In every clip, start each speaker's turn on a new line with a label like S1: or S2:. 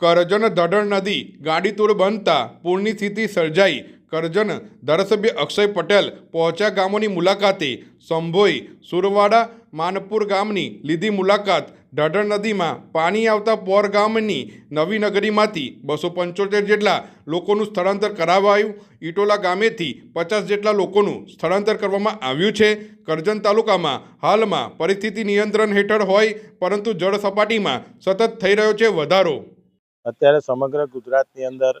S1: કરજણ ધડણ નદી ગાડીતોડ બનતા પૂરની સ્થિતિ સર્જાઈ. કરજણ ધારાસભ્ય અક્ષય પટેલ પહોંચ્યા ગામોની મુલાકાતે. સંભોઈ, સુરવાડા, માનપુર ગામની લીધી મુલાકાત. ઢાઢર નદીમાં પાણી આવતા પોર ગામની નવી નગરીમાંથી બસો પંચોતેર જેટલા લોકોનું સ્થળાંતર કરાવાયું. ઈટોલા ગામેથી પચાસ જેટલા લોકોનું સ્થળાંતર કરવામાં આવ્યું છે. કરજણ તાલુકામાં હાલમાં પરિસ્થિતિ નિયંત્રણ હેઠળ હોય, પરંતુ જળ સપાટીમાં સતત થઈ રહ્યો છે વધારો.
S2: અત્યારે સમગ્ર ગુજરાતની અંદર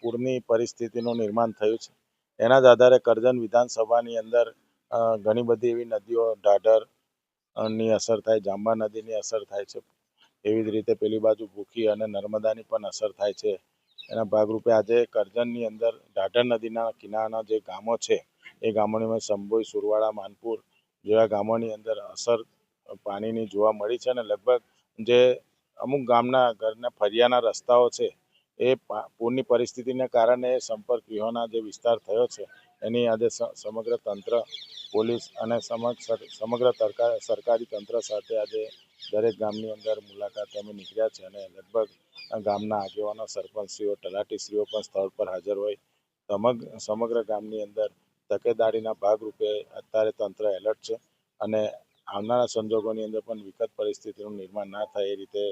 S2: પૂરની પરિસ્થિતિનું નિર્માણ થયું છે. એના જ આધારે કરજણ વિધાનસભાની અંદર ઘણી બધી એવી નદીઓ ઢાઢરની અસર થાય, જાંબા નદીની અસર થાય છે. એવી જ રીતે પેલી બાજુ ભૂખી અને નર્મદાની પણ અસર થાય છે. એના ભાગરૂપે આજે કરજણની અંદર ઢાઢર નદીના કિનારાના જે ગામો છે, એ ગામોની સંભોઈ સુરવાળા માનપુર જેવા ગામોની અંદર અસર પાણીની જોવા મળી છે અને લગભગ જે અમુક ગામના ઘરના ફરિયાના રસ્તાઓ છે, એ પૂરની પરિસ્થિતિને કારણે સંપર્ક વિહોણા જે વિસ્તાર થયો છે, એની આજે સમગ્ર તંત્ર, પોલીસ અને સમગ્ર સરકારી તંત્ર સાથે આજે દરેક ગામની અંદર મુલાકાત અમે નીકળ્યા છે અને લગભગ ગામના આગેવાનો, સરપંચશ્રીઓ, તલાટીશ્રીઓ પણ સ્થળ પર હાજર હોય. સમગ્ર ગામની અંદર તકેદારીના ભાગરૂપે અત્યારે તંત્ર એલર્ટ છે અને આવનારા સંજોગોની અંદર પણ વિકટ પરિસ્થિતિનું નિર્માણ ના થાય એ રીતે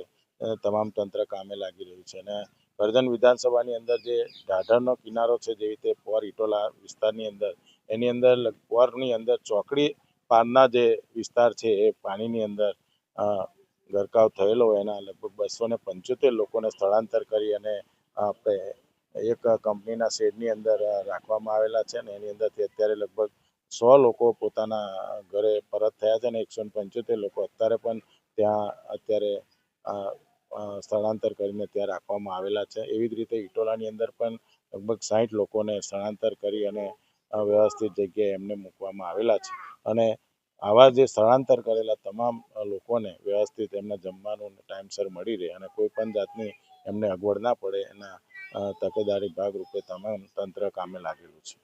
S2: તમામ તંત્ર કામે લાગી રહ્યું છે અને કરજણ વિધાનસભાની અંદર જે ઢાઢરનો કિનારો છે જેવી રીતે પોર ઇટોલા વિસ્તારની અંદર, એની અંદર પોરની અંદર ચોકડી પારના જે વિસ્તાર છે એ પાણીની અંદર ગરકાવ થયેલો એના લગભગ બસો ને પંચોતેર લોકોને સ્થળાંતર કરી અને આપણે એક કંપનીના શેડની અંદર રાખવામાં આવેલા છે અને એની અંદરથી અત્યારે લગભગ સો લોકો પોતાના ઘરે પરત થયા છે અને એકસો ને પંચોતેર લોકો અત્યારે પણ ત્યાં અત્યારે સ્થળાંતર કરીને ત્યાં રાખવામાં આવેલા છે. એવી જ રીતે ઇટોલાની અંદર પણ લગભગ સાઠ લોકોને સ્થળાંતર કરી અને વ્યવસ્થિત જગ્યાએ એમને મૂકવામાં આવેલા છે. અને આવા જે સ્થળાંતર કરેલા તમામ લોકોને વ્યવસ્થિત એમને જમવાનું ટાઈમસર મળી રહે અને કોઈ પણ જાતની એમને અગવડ ના પડે એના તકેદારી ભાગરૂપે તમામ તંત્ર કામે લાગેલું છે.